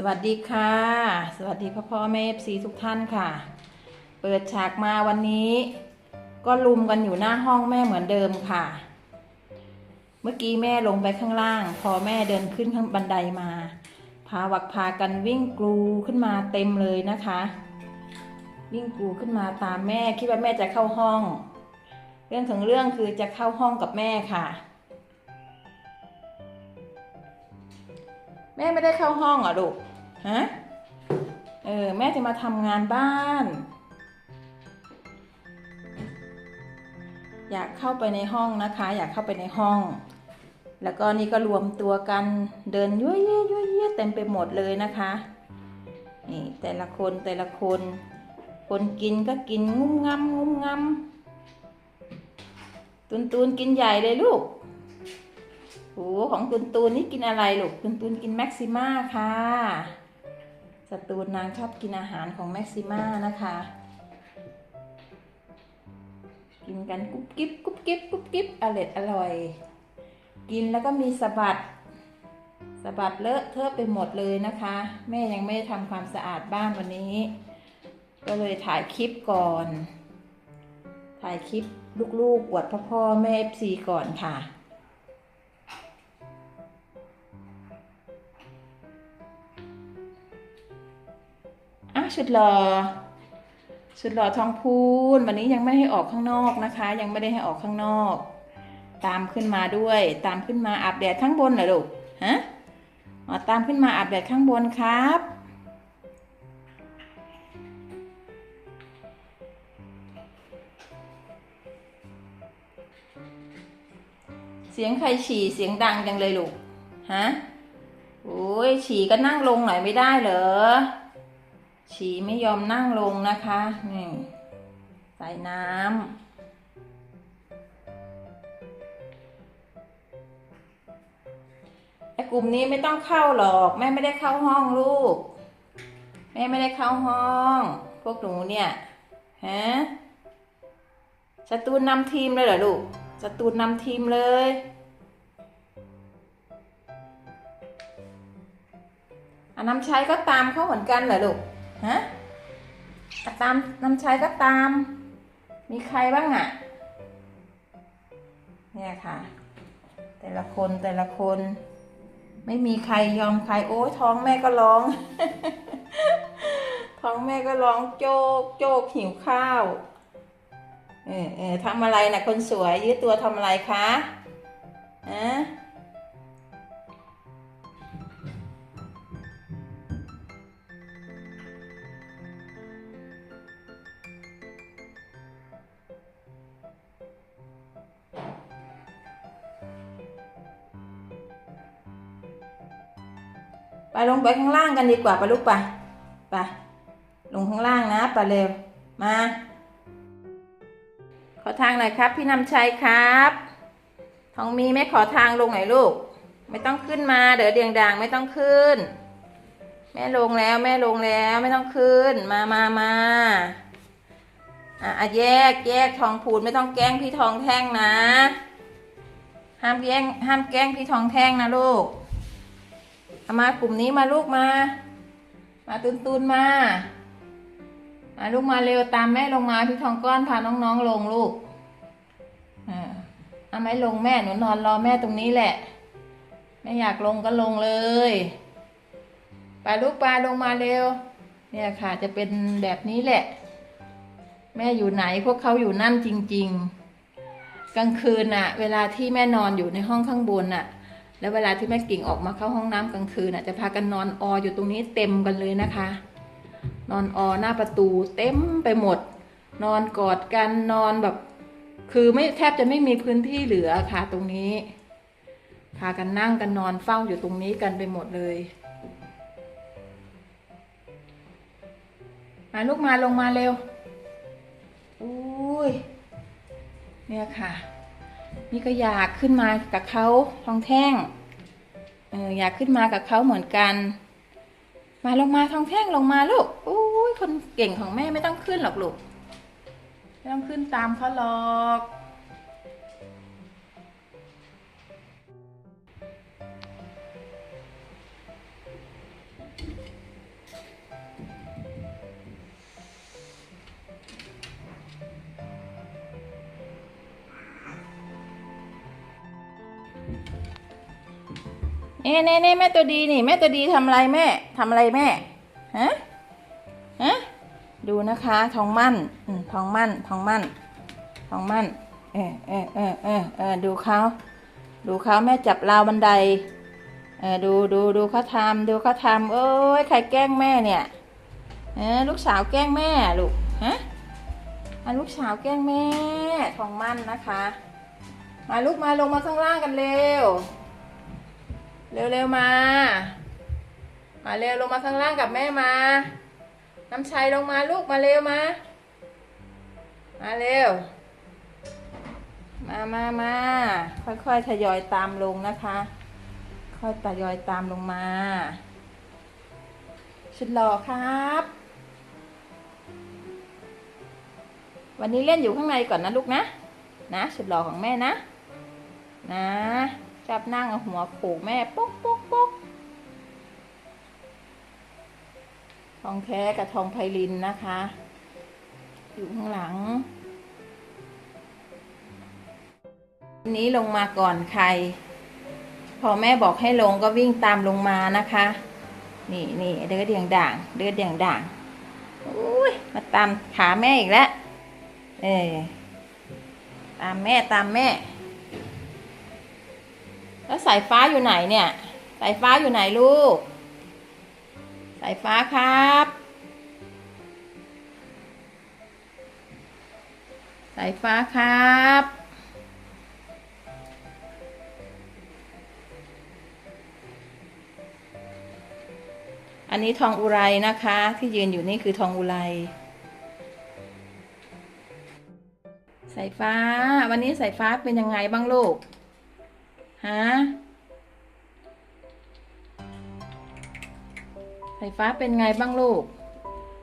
สวัสดีค่ะ สวัสดีพ่อพ่อแม่เอฟซีทุกท่านค่ะ เปิดฉากมาวันนี้ ก็ลุมกันอยู่หน้าห้องแม่เหมือนเดิมค่ะ เมื่อกี้แม่ลงไปข้างล่าง พอแม่เดินขึ้นข้างบันไดมา พาวักพากันวิ่งกรูขึ้นมาเต็มเลยนะคะ วิ่งกรูขึ้นมาตามแม่คิดว่าแม่จะเข้าห้อง เรื่องถึงเรื่องคือจะเข้าห้องกับแม่ค่ะแม่ไม่ได้เข้าห้องเหรอลูก ฮะ เออ แม่จะมาทำงานบ้าน อยากเข้าไปในห้องนะคะ อยากเข้าไปในห้อง แล้วก็นี่ก็รวมตัวกันเดินยั่วเย่ยยั่วเยี่ยเต็มไปหมดเลยนะคะ นี่แต่ละคนแต่ละคน คนกินก็กินงุ้มงำงุ้มงำตุนตุนกินใหญ่เลยลูกโหของตุนตูนนี่กินอะไรลูกตุนตูนกินแม็กซิม่าค่ะ สตูนนางชอบกินอาหารของแม็กซิม่านะคะ กินกันกุ๊บกิ๊บกุ๊บกิ๊บกุ๊บกิ๊บอร่อยอร่อย กินแล้วก็มีสะบัดสะบัดเลอะเทอะไปหมดเลยนะคะ แม่ยังไม่ได้ทำความสะอาดบ้านวันนี้ ก็เลยถ่ายคลิปก่อน ถ่ายคลิปลูกๆอวดพ่อพ่อแม่เอฟซีก่อนค่ะ ชุดหล่อชุดหล่อทองพูน วันนี้ยังไม่ให้ออกข้างนอกนะคะ ยังไม่ได้ให้ออกข้างนอก ตามขึ้นมาด้วย ตามขึ้นมาอาบแดดข้างบนเหรอลูกฮะอ๋อตามขึ้นมาอาบแดดข้างบนครับเสียงใครฉี่เสียงดังจังเลยลูก ฮะ โอ้ยฉี่ก็นั่งลงหน่อยไม่ได้เหรอ ฉีไม่ยอมนั่งลงนะคะนี่ใส่น้ำไอ้กลุ่มนี้ไม่ต้องเข้าหรอกแม่ไม่ได้เข้าห้องลูก แม่ไม่ได้เข้าห้อง พวกหนูเนี่ยฮะสตูนนำทีมเลยเหรอลูกสตูนนำทีมเลย อันน้ำชัยก็ตามเขาเหมือนกันเหรอลูก ฮะอะตามน้ำชัยก็ตาม มีใครบ้างอะ่ะ เนี่ยค่ะ แต่ละคนแต่ละคน ไม่มีใครยอมใครโอ้ยท้องแม่ก็ร้อง ท้องแม่ก็ร้องโจกโจกหิวข้าวเออเออทำอะไรนะคนสวยยืดตัวทำอะไรคะอะ ลงไปข้างล่างกันดีกว่าไปลูกไปไปลงข้างล่างนะไปเร็ว มา ขอทางหน่อยครับ พี่นำชัยครับทองมีไม่ขอทางลงหน่อยลูก ไม่ต้องขึ้นมา เดี๋ยวเดียงดังไม่ต้องขึ้น แม่ลงแล้วแม่ลงแล้วไม่ต้องขึ้น มามามาอะอะแยกแยกทองพูนไม่ต้องแกล้งพี่ทองแท่งนะ ห้ามแย่งห้ามแกล้งพี่ทองแท่งนะลูก เอามากลุ่มนี้มาลูกมา มาตุนตุนมามาลูกมาเร็วตามแม่ลงมาพี่ทองก้อนพาน้องๆลงลูกอ่าเอาไหมลงแม่หนูนอนรอแม่ตรงนี้แหละแม่อยากลงก็ลงเลยไปลูกปลาลงมาเร็ว เนี่ยค่ะจะเป็นแบบนี้แหละ แม่อยู่ไหนพวกเขาอยู่นั่นจริง ๆ กลางคืนน่ะ เวลาที่แม่นอนอยู่ในห้องข้างบนน่ะ แล้วเวลาที่แม่กิ่งออกมาเข้าห้องน้ำกลางคืนน่ะจะพากันนอนอออยู่ตรงนี้เต็มกันเลยนะคะ นอนออหน้าประตูเต็มไปหมด นอนกอดกันนอนแบบ คือไม่แทบจะไม่มีพื้นที่เหลือค่ะตรงนี้พากันนั่งกันนอนเฝ้าอยู่ตรงนี้กันไปหมดเลยมาลูกมาลงมาเร็วอุ้ยเนี่ยค่ะ นี่ก็อยากขึ้นมากับเขาทองแท่งเอออยากขึ้นมากับเขาเหมือนกัน มาลงมาทองแท่งลงมาลูกอุ้ยคนเก่งของแม่ไม่ต้องขึ้นหรอกลูกไม่ต้องขึ้นตามเขาหรอก เน่เน่เน่แม่ตัวดีนี่ แม่ตัวดีทำอะไรแม่ทำอะไรแม่ฮะฮะดูนะคะทองมั่นอืมทองมั่นทองมั่นทองมั่นเออเออเออเออเออดูเขาดูเขาแม่จับราวบันไดเออดูดูดูเขาทำดูเขาทำเอ้ยใครแกล้งแม่เนี่ยเออลูกสาวแกล้งแม่ลูกฮะอันลูกสาวแกล้งแม่ทองมั่นนะคะ มาลูกมาลงมาข้างล่างกันเร็ว เร็วเร็วมา มาเร็วลงมาข้างล่างกับแม่มา น้ำชัยลงมาลูกมาเร็วมา มาเร็ว มามามาค่อยๆทยอยตามลงนะคะ ค่อยทยอยตามลงมา ชุดหล่อครับ วันนี้เล่นอยู่ข้างในก่อนนะลูกนะ นะ ชุดหล่อของแม่นะ นะ จับนั่งเอาหัวโขกแม่ปุ๊กปุ๊กปุ๊กทองแท้กับทองไพลินนะคะ อยู่ข้างหลังวันนี้ลงมาก่อนใคร พอแม่บอกให้ลงก็วิ่งตามลงมานะคะ นี่นี่เดือดเดียงด่าง เดือดเดียงด่างอุ้ยมาตามขาแม่อีกแล้วเออตามแม่ตามแม่ แล้วสายฟ้าอยู่ไหนเนี่ย สายฟ้าอยู่ไหนลูก สายฟ้าครับ สายฟ้าครับอันนี้ทองอุไรนะคะ ที่ยืนอยู่นี่คือทองอุไรสายฟ้า วันนี้สายฟ้าเป็นยังไงบ้างลูก ฮะสายฟ้าเป็นไงบ้างลูก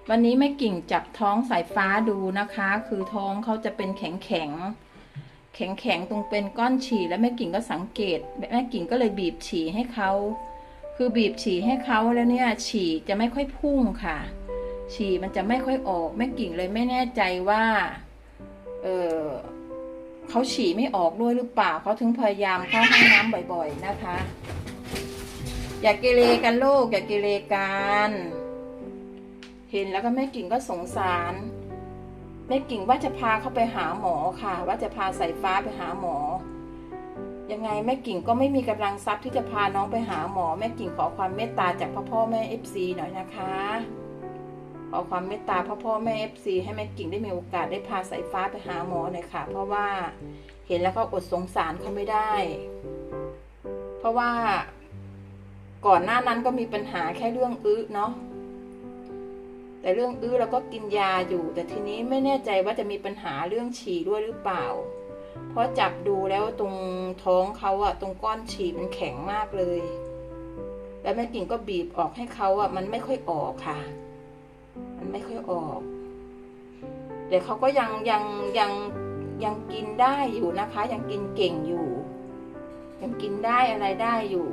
วันนี้แม่กิ่งจับท้องสายฟ้าดูนะคะ คือท้องเขาจะเป็นแข็งแข็ง แข็งแข็งตรงเป็นก้อนฉี่แล้วแม่กิ่งก็สังเกต แม่กิ่งก็เลยบีบฉี่ให้เขา คือบีบฉี่ให้เขาแล้วเนี่ย ฉี่จะไม่ค่อยพุ่งค่ะ ฉี่มันจะไม่ค่อยออก แม่กิ่งเลยไม่แน่ใจว่า เออ เขาฉี่ไม่ออกด้วยหรือเปล่าเขาถึงพยายามเข้าห้องน้ำบ่อย ๆ นะคะ อย่าเกเรกันลูกอย่าเกเรกันเห็นแล้วก็แม่กิ่งก็สงสารแม่กิ่งว่าจะพาเขาไปหาหมอค่ะ ว่าจะพาสายฟ้าไปหาหมอ ยังไงแม่กิ่งก็ไม่มีกำลังทรัพย์ที่จะพาน้องไปหาหมอ แม่กิ่งขอความเมตตาจากพ่อพ่อแม่เอฟซีหน่อยนะคะ อความเมตตาพ่อพ่อแม่เอฟซีให้แม่กิ่งได้มีโอกาสได้พาสายฟ้าไปหาหมอหน่อยค่ะ เพราะว่าเห็นแล้วก็อดสงสารเขาไม่ได้ เพราะว่าก่อนหน้านั้นก็มีปัญหาแค่เรื่องอื้อเนาะแต่เรื่องอื้อเราก็กินยาอยู่ แต่ทีนี้ไม่แน่ใจว่าจะมีปัญหาเรื่องฉี่ด้วยหรือเปล่า เพราะจับดูแล้วตรงท้องเขาอะตรงก้อนฉี่มันแข็งมากเลย แล้วแม่กิ่งก็บีบออกให้เขาอะมันไม่ค่อยออกค่ะ มันไม่ค่อยออก แต่เขาก็ยังยังยังยังกินได้อยู่นะคะ ยังกินเก่งอยู่ ยังกินได้อะไรได้อยู่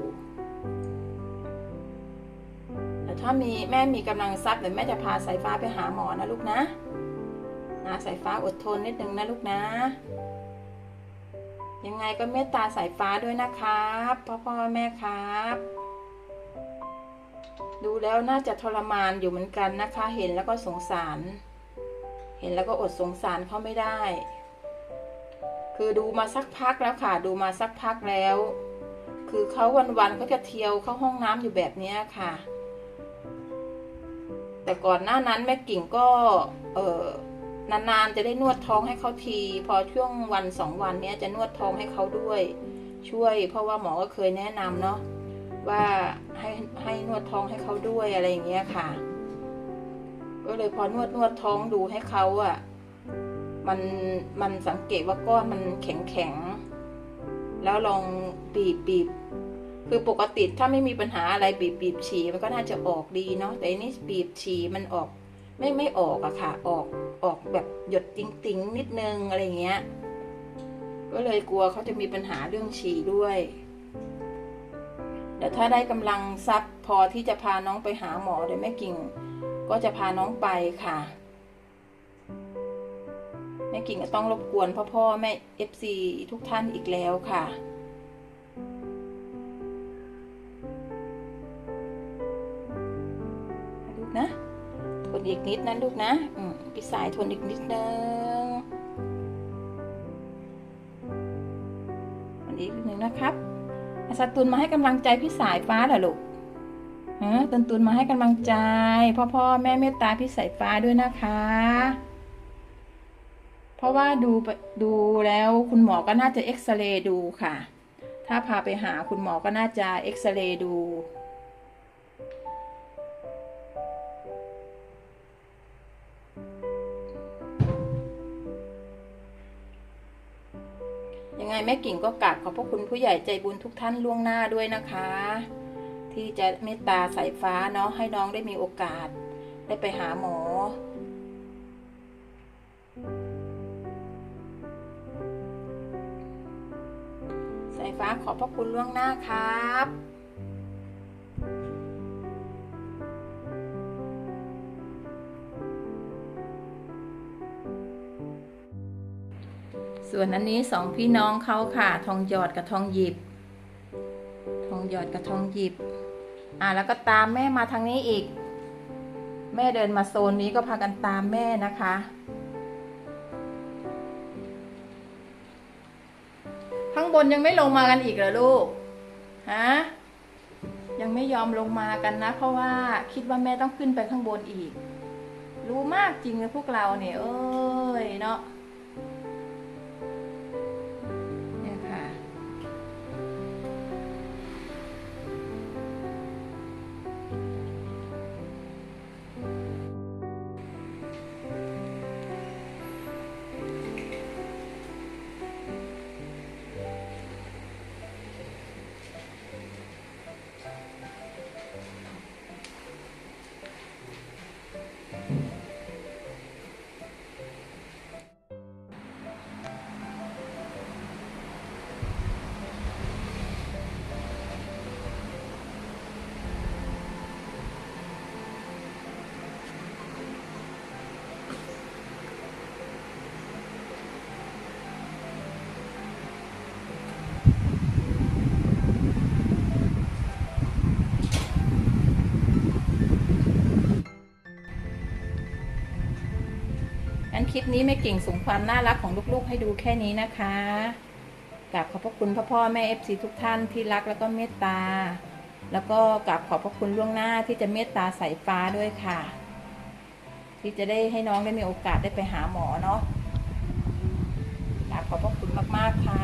แต่ถ้ามีแม่มีกำลังทรัพย์เดี๋ยวแม่จะพาสายฟ้าไปหาหมอนะลูกนะนะสายฟ้าอดทนนิดนึงนะลูกนะ ยังไงก็เมตตาสายฟ้าด้วยนะครับพ่อพ่อแม่ครับ ดูแล้วน่าจะทรมานอยู่เหมือนกันนะคะ เห็นแล้วก็สงสาร เห็นแล้วก็อดสงสารเขาไม่ได้ คือดูมาสักพักแล้วค่ะ ดูมาสักพักแล้ว คือเขาวันๆเขาจะเที่ยวเข้าห้องน้ำอยู่แบบเนี้ค่ะ แต่ก่อนหน้านั้นแม่กิ่งก็เออนานๆจะได้นวดท้องให้เขาที พอช่วงวันสองวันเนี้ยจะนวดท้องให้เขาด้วย ช่วย เพราะว่าหมอก็เคยแนะนำเนาะ ว่าให้ให้นวดท้องให้เขาด้วยอะไรอย่างเงี้ยค่ะ ก็เลยพอนวดนวดท้องดูให้เขาอะ่ะ มันมันสังเกตว่าก้อนมันแข็งแข็งแล้วลองบีบบีบคือปกติถ้าไม่มีปัญหาอะไรบีบบีบฉี่มันก็น่าจะออกดีเนาะแต่อันนี้บีบฉี่มันออก ไม่ไม่ออกอะค่ะ ออกออกแบบหยดติงติงๆนิดนึงอะไรเงี้ย ก็เลยกลัวเขาจะมีปัญหาเรื่องฉี่ด้วย แต่ถ้าได้กำลังทรัพย์พอที่จะพาน้องไปหาหมอเดยแม่กิ่ง ก็จะพาน้องไปค่ะแม่กิ่งต้องรบกวนพ่อพ่อแม่เอฟซีทุกท่านอีกแล้วค่ะลูกนะทนอีกนิดนะลูกนะพี่สายทนอีกนิดนึงวันนี้นิดนึงนะครับ อาซาตุนมาให้กำลังใจพี่สายฟ้าเหรอลูกฮะตุนตุนมาให้กำลังใจ พ่อพ่อแม่เมตตาพี่สายฟ้าด้วยนะคะ เพราะว่าดูดูแล้วคุณหมอก็น่าจะเอ็กซเรย์ดูค่ะ ถ้าพาไปหาคุณหมอก็น่าจะเอ็กซเรย์ดู ไงแม่กิ่งก็กราบขอบพระคุณผู้ใหญ่ใจบุญทุกท่านล่วงหน้าด้วยนะคะ ที่จะเมตตาสายฟ้าเนาะให้น้องได้มีโอกาส ได้ไปหาหมอ สายฟ้าขอบพระคุณล่วงหน้าครับ ส่วนอันนี้สองพี่น้องเขาค่ะ ทองหยอดกับทองหยิบ ทองหยอดกับทองหยิบ อะแล้วก็ตามแม่มาทางนี้อีก แม่เดินมาโซนนี้ก็พากันตามแม่นะคะ ข้างบนยังไม่ลงมากันอีกเหรอลูก ฮะ ยังไม่ยอมลงมากันนะ เพราะว่าคิดว่าแม่ต้องขึ้นไปข้างบนอีก รู้มากจริงเลยพวกเราเนี่ย เอ้ยเนาะ คลิปนี้แม่เก่งส่งความน่ารักของลูกๆ ให้ดูแค่นี้นะคะกราบขอบพระคุณพ่อพ่อแม่เอฟซีทุกท่านที่รักแล้วก็เมตตา แล้วก็กราบขอบพระคุณล่วงหน้าที่จะเมตตาสายฟ้าด้วยค่ะ ที่จะได้ให้น้องได้มีโอกาสได้ไปหาหมอเนาะกราบขอบพระคุณมากๆค่ะ